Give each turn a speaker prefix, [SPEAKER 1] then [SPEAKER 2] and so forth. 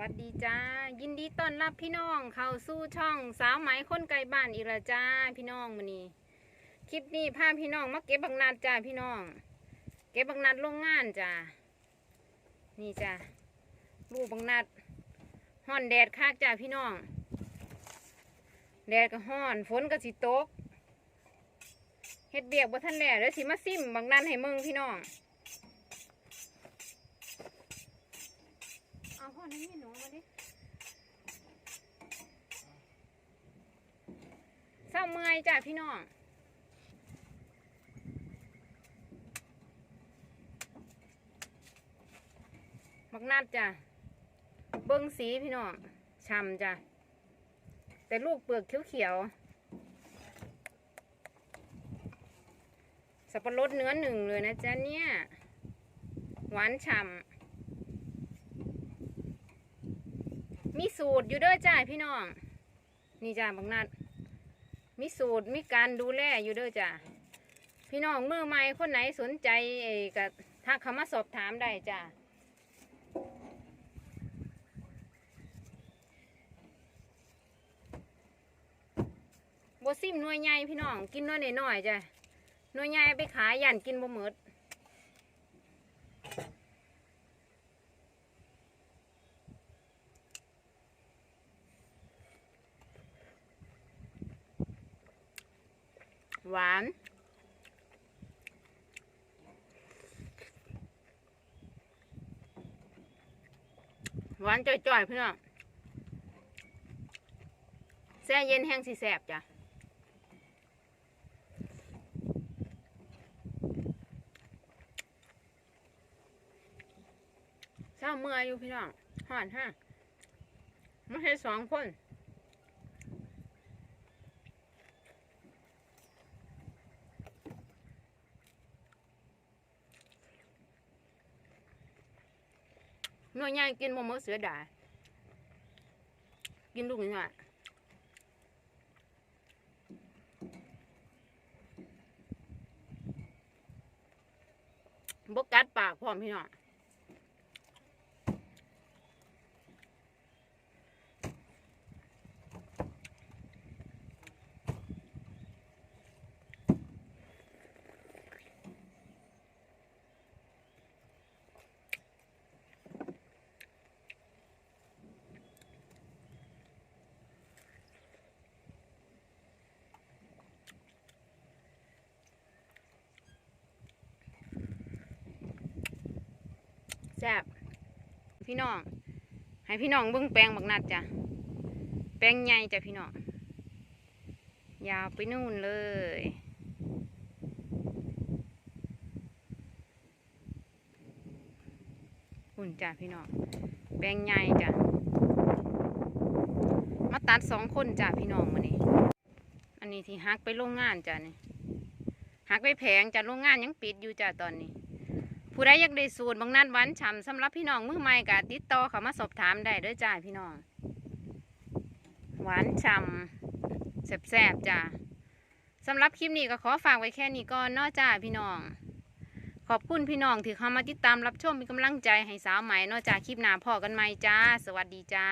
[SPEAKER 1] วัสดีจ้า ยินดีต้อนรับพี่น้องเข้าสู่ช่องสาวไหมคนไกลบ้านอีละจ้าพี่น้องมือนี้คลิปนี้พาพี่น้องมาเก็บบักนัดจ้าพี่น้อง เก็บบักนัดโรงงานจ้านี่จ้าลูกบักนัดฮ้อนแดดคักจ้าพี่น้อง แดดก็ฮ้อนฝนก็สิตกเฮ็ดเบียกบ่ทันแล้วเดี๋ยวสิมาซิมบักนัดให้มึงพี่น้อง เอาพ่อนี่หนูมาดิ เศร้าเมื่อยจ้ะพี่น้องมักนัดจ้ะ เบิ้งสีพี่น้องช่ำจ้ะ แต่ลูกเปลือกเขียวๆ สับปะรดเนื้อหนึ่งเลยนะจ๊ะเนี่ย หวานฉ่ำ มีสูตรอยู่เด้อจ้าพี่น้อง นี่จ้าบังนัด มีสูตรมีการดูแลอยู่เด้อจ้ะพี่น้องมือใหม่คนไหนสนใจเอก็ทักเขามาสอบถามได้จ้ะบซิมหน่วยใหญ่พี่น้องกินหน้อยหน่อยๆจ้ะหน่วยใหญ่ไปขายยันกินบ่หมด หวาน หวานจ่อยๆพี่น้องแช่เย็นแห้งสีแสบจ้ะเช้าเมื่อยอยู่พี่น้องห่อนฮะไม่ใช่สองคน น่วยใหญ่กินบ่หมเสือดา กินลูกหน่อยบกัดปากพร้อมพี่น้อง แซ่บพี่น้อง ให้พี่น้องเบิ่งแปลงบักนัดจ้ะ แปลงใหญ่จ้ะพี่น้อง ยาวไปนู่นเลยอุ่นจ้ะพี่น้อง แปลงใหญ่จ้ะ มาตัดสองคนจ้ะพี่น้องมานี่อันนี้ที่ฮักไปโรงงานจ้ะนี่ฮักไปแผงจ้ะโรงงานยังปิดอยู่จ้ะตอนนี้ ผู้ใดอยากได้สูตรบางนัดหวานฉ่ำสำหรับพี่น้องมือใหม่ก็ติดต่อเขามาสอบถามได้ด้อจ้าพี่น้อง หวานฉ่ำแซ่บๆจ้าสำหรับคลิปนี้ก็ขอฝากไว้แค่นี้ก่อนนาจ้าพี่น้อง ขอบคุณพี่น้องที่เข้ามาติดตามรับชมเป็นกำลังใจให้สาวใหม่นาจ้าคลิปหน้าพอกันใหม่จ้า สวัสดีจ้า